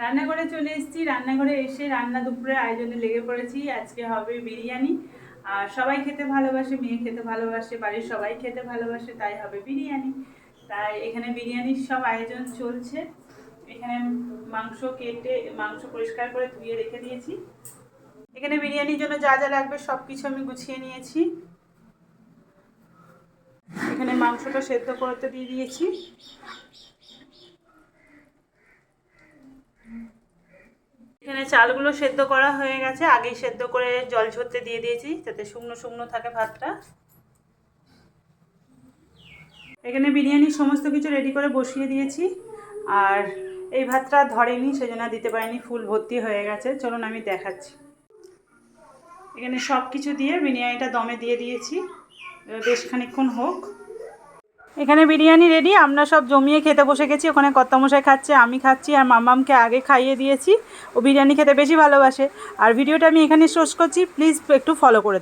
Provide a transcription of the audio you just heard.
রান্নাঘরে চলে এসেছি। রান্নাঘরে এসে রান্না দুপুরের আয়োজনে লেগে পড়েছি। আজকে হবে বিরিয়ানি। আর সবাই খেতে ভালোবাসে, মেয়ে খেতে ভালোবাসে, বাড়ির সবাই খেতে ভালোবাসে, তাই হবে বিরিয়ানি। তাই এখানে বিরিয়ানির সব আয়োজন চলছে। এখানে মাংস কেটে, মাংস পরিষ্কার করে ধুয়ে রেখে দিয়েছি। এখানে বিরিয়ানির জন্য যা যা লাগবে সব কিছু আমি গুছিয়ে নিয়েছি। এখানে মাংসটা সেদ্ধ করতে দিয়ে দিয়েছি। এখানে চালগুলো সেদ্ধ করা হয়ে গেছে। আগেই সেদ্ধ করে জল ঝরতে দিয়ে দিয়েছি, যাতে শুকনো শুকনো থাকে ভাতটা। এখানে বিরিয়ানির সমস্ত কিছু রেডি করে বসিয়ে দিয়েছি। আর এই ভাতটা ধরেনি, সেজন্য দিতে পারিনি, ফুল ভর্তি হয়ে গেছে। চলুন আমি দেখাচ্ছি। এখানে সব কিছু দিয়ে বিরিয়ানিটা দমে দিয়ে দিয়েছি। বেশ খানিক্ষণ হোক। এখানে বিরিয়ানি রেডি আমরা সব জমিয়ে খেতে বসে গেছি, ওখানে কর্তামশাই খাচ্ছে, আমি খাচ্ছি, আর মামামকে আগে খাইয়ে দিয়েছি। ও বিরিয়ানি খেতে বেশি ভালোবাসে। আর ভিডিওটা আমি এখানে শেষ করছি প্লিজ একটু ফলো করে